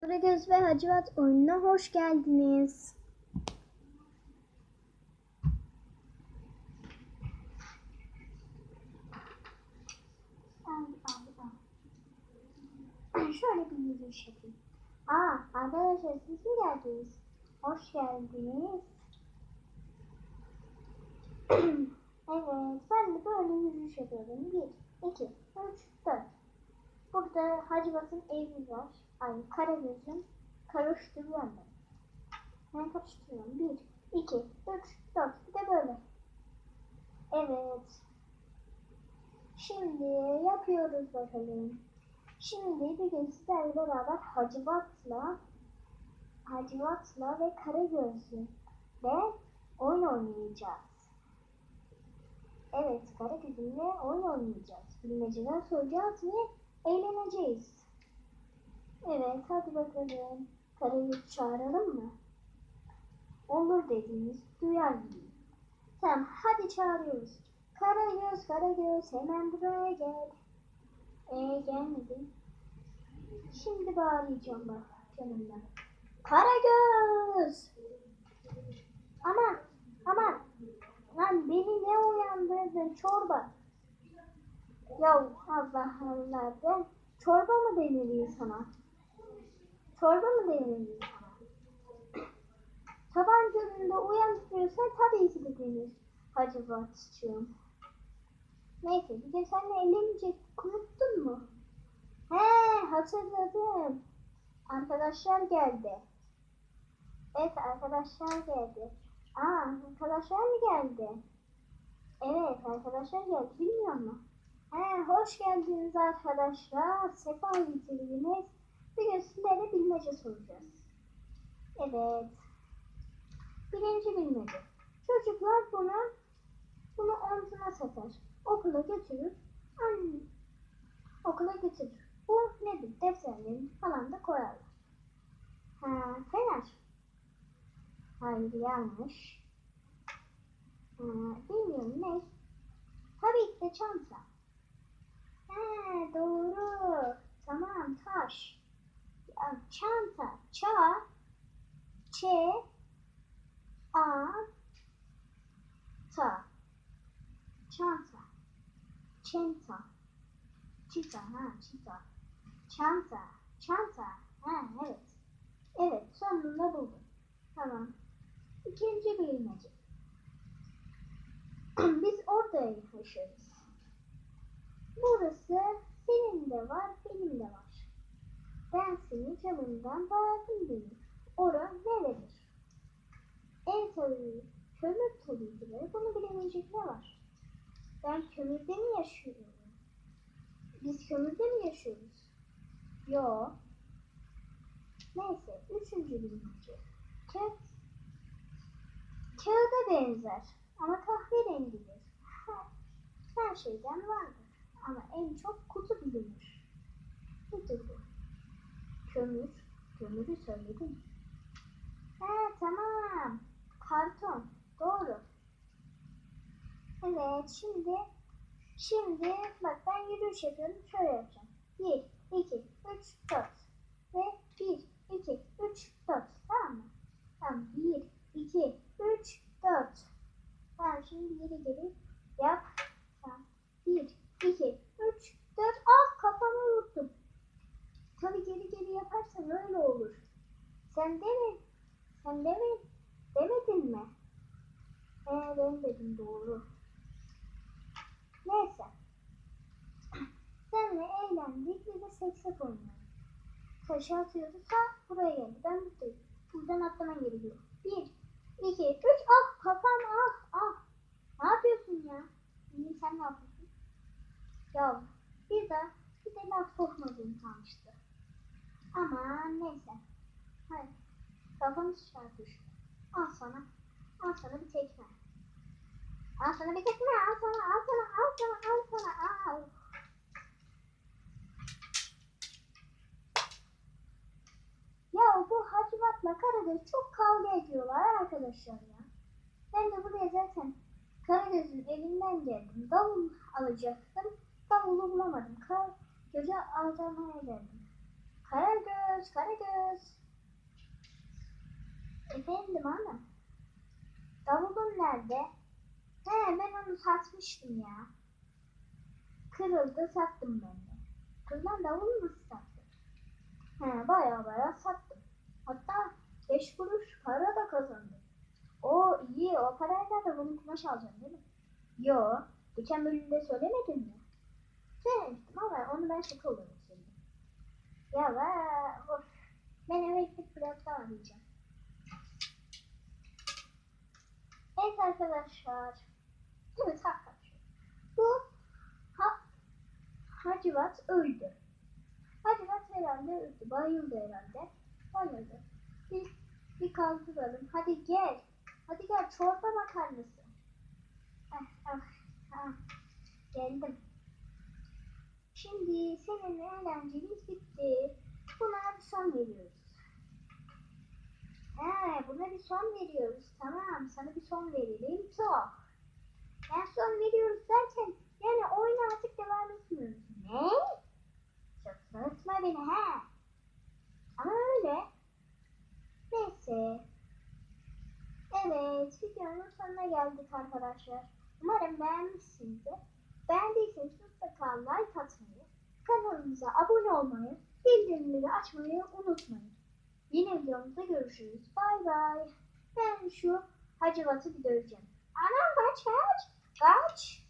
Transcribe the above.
Karagöz ve Hacivat oyununa hoş geldiniz. Şöyle bir yürüyüş yapayım. Aa, arkadaşlar siz mi geldiniz? Hoş geldiniz. evet, ben de böyle yürüyüş yapıyorum. Bir. Burada Hacivat'ın evi var. Ay, Karagöz'ün karıştırıyorum ben. Ben karıştırıyorum. Bir, iki, üç, dört. Bir de böyle. Evet. Şimdi yapıyoruz bakalım. Şimdi bir gün sizlerle beraber Hacivat'la Hacivat'la ve Karagöz'le oyun oynayacağız. Evet, Karagöz'ümle oyun oynayacağız. Bilmeceler soracağız ve eğleneceğiz. Evet, hadi bakalım. Karagöz'ü çağıralım mı? Olur dediğiniz duyar gibi. Tamam, hadi çağırıyoruz. Karagöz, Karagöz hemen buraya gel. Ee gelmedi. Şimdi bağıracağım bak canımdan. Karagöz! Aman, aman. Lan beni ne uyandırdın çorba? Ya Allah Allah ben çorba mı deniliyor sana? Çorba mı deniliyor sana? Taban gözünde uyandırıyorsan tabii ki de denir. Hacı Batçığım. Neyse bir de seninle eğlenecektik unuttun mu? He hatırladım. Arkadaşlar geldi. Evet arkadaşlar geldi. Aa arkadaşlar mı geldi? Evet arkadaşlar geldi bilmiyor musun? He hoş geldiniz arkadaşlar. Sefa getirdiniz. Bugün sizlere bilmece soracağız. Evet. Birinci bilmece. Çocuklar bunu bunu omzuna satar. Okula götürür. Anne. Okula götürür. Bu nedir? Defterlerini falan da koyarlar. Ha, fener. Hayır yanlış. Ha, bilmiyorum ne? Tabii ki de çanta. He doğru. Tamam taş. Çanta. Ça. Ç. A. Ta. Çanta. Çanta. Çita. Ha çita. Çanta. Çanta. Ha evet. Evet sonunda buldum. Tamam. İkinci bilmece. Biz orada yaşarız. Burası senin de var, benim de var. Ben senin camından bağırdım beni. Ora neredir? En tabii kömür tabii bunu bilemeyecek ne var? Ben kömürde mi yaşıyorum? Biz kömürde mi yaşıyoruz? Yo. Neyse, üçüncü bilmece. Kağıt. Kağıda benzer ama kahverengidir. Her şeyden vardır ama en çok kutu bilinir. Nedir bu? Kömür. Kömürü söyledim. Ha tamam. Karton. Doğru. Evet şimdi şimdi bak ben yürüyüş yapıyorum. Şöyle yapacağım. 1, 2, 3, 4 ve 1, 2, 3, 4 tamam mı? Tamam 1, 2, 3, 4 Tamam şimdi geri geri yap. Tamam. 1, 2, 3, 4 Ah kafamı unuttum. Tabii geri geri yaparsan öyle olur. Sen de mi? Sen de mi? Demedin mi? Ee, ben dedim doğru. Neyse. Senle eğlendik bir de seksek oynadık. Taşı atıyordu ta buraya geldi. Ben buradayım. Buradan atlaman gerekiyor. Bir, iki, üç. Ah kafam ah ah. Ne yapıyorsun ya? İyi sen ne yapıyorsun? Ya bir de bir de laf sokmadığım kalmıştı. Ama neyse. Hayır. Kafamız çarpıştı. Al sana. Al sana bir tekme. Al sana bir tekme. Al sana. Al sana. Al sana. Al sana. Al. Ya bu Hacivat'la Karagöz çok kavga ediyorlar arkadaşlar ya. Ben de buraya zaten Karagöz'ün evinden geldim. Davul alacaktım. Davulu bulamadım. Karagöz'e aldırmaya geldim. Karagöz, Karagöz. Efendim ana. Davulun nerede? He ben onu satmıştım ya. Kırıldı sattım ben de. Kırılan davulu nasıl sattın? He baya baya sattım. Hatta 5 kuruş para da kazandım. O iyi o parayla da bunu kumaş alacaksın değil mi? Yo. Geçen bölümde söylemedin mi? Söylemiştim ama onu ben şaka söyledim. Ya of. Ben eve gidip biraz daha arayacağım. Evet arkadaşlar. Evet arkadaşlar. Bu ha, Hacivat öldü. Hacivat herhalde öldü. Bayıldı herhalde. Bayıldı. Bir, bir kaldıralım. Hadi gel. Hadi gel çorba bakar mısın? Ah, ah, ah. Geldim. Şimdi seninle eğlencemiz bitti. Buna bir son veriyoruz. He, buna bir son veriyoruz. Tamam, sana bir son verelim. Çok. Ben son veriyoruz derken yani oyuna artık devam etmiyoruz. Ne? Çok sırıtma beni he. Ama öyle. Neyse. Evet, videonun sonuna geldik arkadaşlar. Umarım beğenmişsinizdir. Beğendiyseniz mutlaka like atmayı, kanalımıza abone olmayı, bildirimleri açmayı unutmayın. Yeni videomuzda görüşürüz. Bay bay. Ben şu Hacivat'ı bir döveceğim. Anam kaç kaç. Kaç.